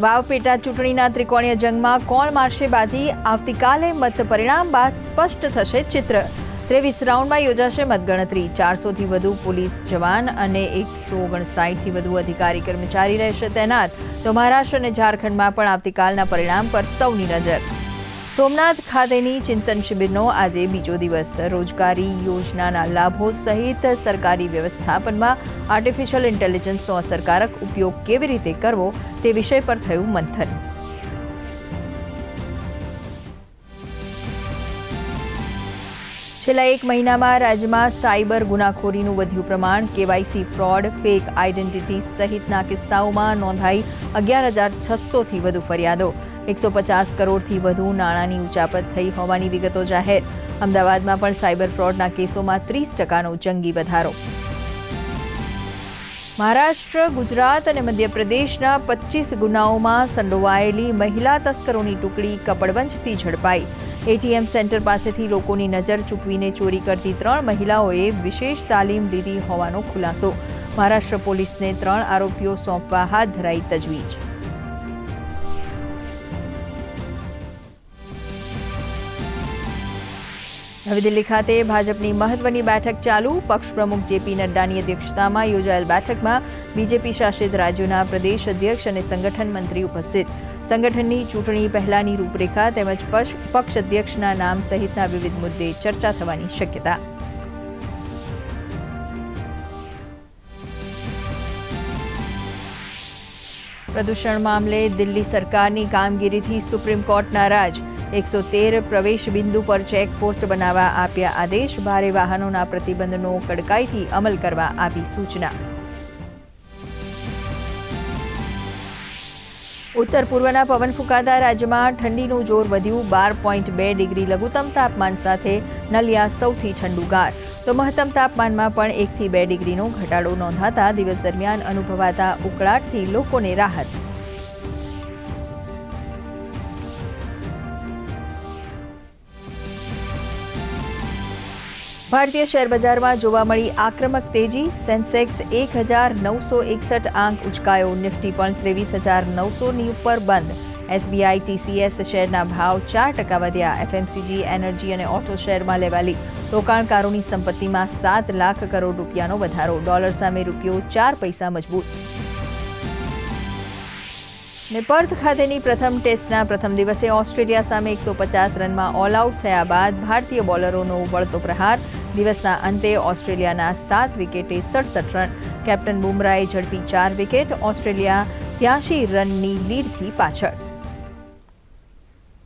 વાવ પેટા ચૂંટણીના ત્રિકોણીય જંગમાં કોણ મારશે બાજી? આવતીકાલે મત પરિણામ બાદ સ્પષ્ટ થશે ચિત્ર. ત્રેવીસ રાઉન્ડમાં યોજાશે મતગણતરી. ચારસોથી વધુ પોલીસ જવાન અને એકસો ઓગણસાઠથી વધુ અધિકારી કર્મચારી રહેશે તૈનાત. તો મહારાષ્ટ્ર અને ઝારખંડમાં પણ આવતીકાલના પરિણામ પર સૌની નજર. સોમનાથ ખાતેની ચિંતન શિબિરનો આજે બીજો દિવસ. રોજગારી યોજનાના લાભો સહિત સરકારી વ્યવસ્થાપનમાં આર્ટિફિશિયલ ઇન્ટેલિજન્સનો અસરકારક ઉપયોગ કેવી રીતે કરવો તે વિષય પર થયું મંથન. છેલ્લા એક મહિનામાં રાજ્યમાં સાયબર ગુનાખોરીનું વધ્યું પ્રમાણ, કેવાયસી ફ્રોડ, ફેક આઇડેન્ટિટી સહિતના કિસ્સાઓમાં નોંધાઈ અગિયાર હજાર છસોથી વધુ ફરિયાદો. એકસો પચાસ કરોડથી વધુ નાણાંની ઉચાપત થઈ હોવાની વિગતો જાહેર. અમદાવાદમાં પણ સાયબર ફ્રોડના કેસોમાં ત્રીસ ટકાનો જંગી વધારો. મહારાષ્ટ્ર, ગુજરાત અને મધ્યપ્રદેશના પચીસ ગુનાઓમાં સંડોવાયેલી મહિલા તસ્કરોની ટુકડી કપડવંજથી ઝડપાઈ. એટીએમ સેન્ટર પાસેથી લોકોની નજર ચૂકવીને ચોરી કરતી ત્રણ મહિલાઓએ વિશેષ તાલીમ લીધી હોવાનો ખુલાસો. મહારાષ્ટ્ર પોલીસને ત્રણ આરોપીઓ સોંપવા હાથ ધરાઈ તજવીજ. નવી દિલ્હી ખાતે ભાજપની મહત્વની બેઠક ચાલુ. પક્ષ પ્રમુખ જેપી નડ્ડાની અધ્યક્ષતામાં યોજાયેલ બેઠકમાં બીજેપી શાસિત રાજ્યોના પ્રદેશ અધ્યક્ષ અને સંગઠન મંત્રી ઉપસ્થિત. સંગઠનની ચૂંટણી પહેલાની રૂપરેખા તેમજ પક્ષ અધ્યક્ષના નામ સહિતના વિવિધ મુદ્દે ચર્ચા થવાની શક્યતા. પ્રદૂષણ મામલે દિલ્હી સરકારની કામગીરીથી સુપ્રીમ કોર્ટ નારાજ એકસો તેર પ્રવેશ બિંદુ પર ચેકપોસ્ટ બનાવવા આપ્યા આદેશ. ભારે વાહનોના પ્રતિબંધનો કડકાઈથી અમલ કરવા આપી સૂચના. ઉત્તર પૂર્વના પવન ફૂંકાતા રાજ્યમાં ઠંડીનું જોર વધ્યું. બાર પોઈન્ટ બે ડિગ્રી લઘુત્તમ તાપમાન સાથે નલિયા સૌથી ઠંડુગાર. તો મહત્તમ તાપમાનમાં પણ એકથી બે ડિગ્રીનો ઘટાડો નોંધાતા દિવસ દરમિયાન અનુભવાતા ઉકળાટથી લોકોને રાહત. ભારતીય શેર બજારમાં જોવા મળી આક્રમક તેજી. સેન્સેક્સ એક હજાર નવસો એકસઠ આંક ઉચકાયો. નિફ્ટી પણ ત્રેવીસ હજાર નવસોની ઉપર બંધ. એસબીઆઈ, ટીસીએસ શેરના ભાવ ચાર ટકા વધ્યા. એફએમસીજી, એનર્જી અને ઓટો શેરમાં લેવાલી. રોકાણકારોની સંપત્તિમાં સાત લાખ કરોડ રૂપિયાનો વધારો. ડોલર સામે રૂપિયો ચાર પૈસા મજબૂત. ને પર્થ ખાતેની પ્રથમ ટેસ્ટના પ્રથમ દિવસે ઓસ્ટ્રેલિયા સામે એકસો પચાસ રનમાં ઓલ આઉટ થયા બાદ ભારતીય બોલરોનો વળતો પ્રહાર. દિવસના અંતે ઓસ્ટ્રેલિયાના સાત વિકેટે સડસઠ રન. કેપ્ટન બુમરાએ ઝડપી ચાર વિકેટ, ઓસ્ટ્રેલિયા ત્યાંશી રનની લીડથી પાછળ.